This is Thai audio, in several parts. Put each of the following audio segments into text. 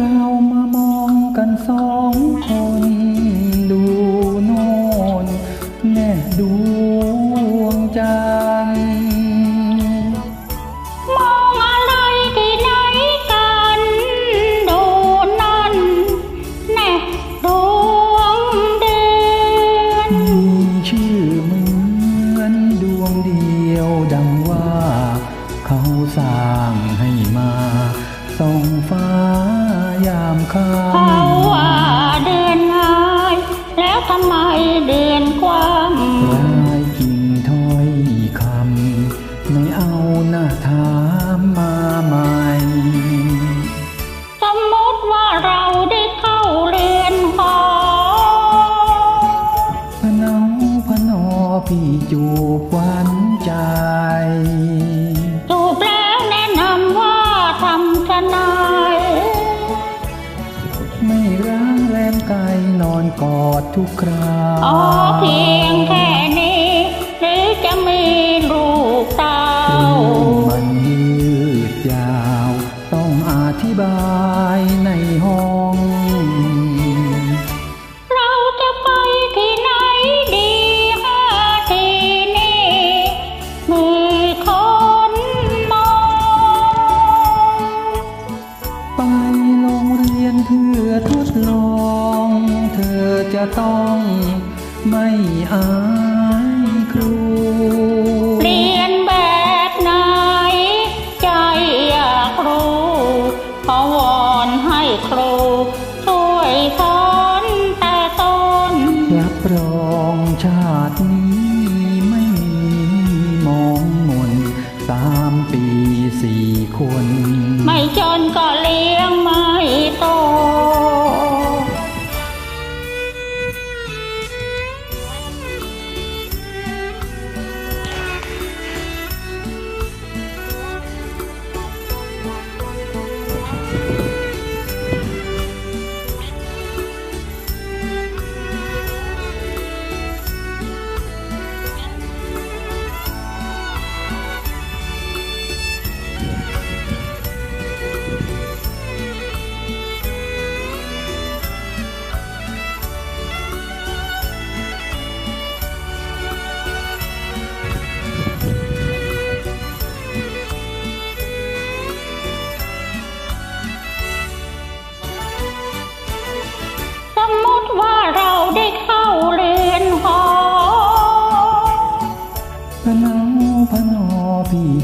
เรามามองกันสองคนา อนกอดทุกคราอ๋อเพียงแค่นี้ หรือจะมีลูกเต้าเรื่องมันยืดยาว ต้องอธิบายในห้อง เราจะไปที่ไหนดีหาที่นี่มีคนมองไปโรงเรียนเพื่อทดลอง เธอจะต้องไม่อายครูเรียนแบบไหน ใจอยากรู้ขอวอนให้ครูช่วยสอนแต่ต้นรับรองชาตินี้ไม่มีมองมนสามปีสี่คน ไม่จนก็เลี้ยงไม่โต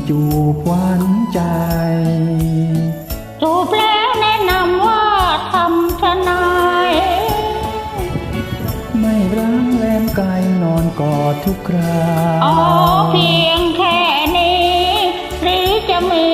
จูบหวานใจจูบแล้วแนะนำว่าทำทนาย ไม่ร้างแรมไกลนอนกอดทุกคราอ๋อเพียงแค่นี้ หรือจะมี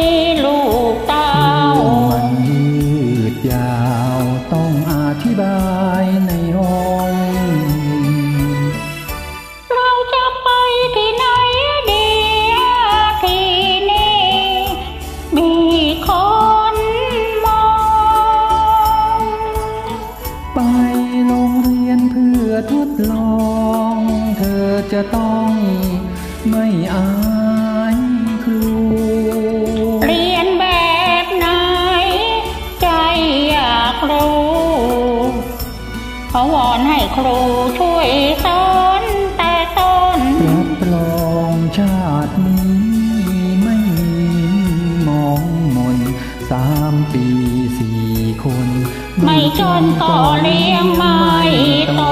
ไปโรงเรียนเพื่อทดลอง เธอจะต้องไม่อายครูเรียนแบบไหน ใจอยากรู้ขอวอนให้ครูช่วยสอน สามปีสี่คน ไม่จนก็เลี้ยงไม่โต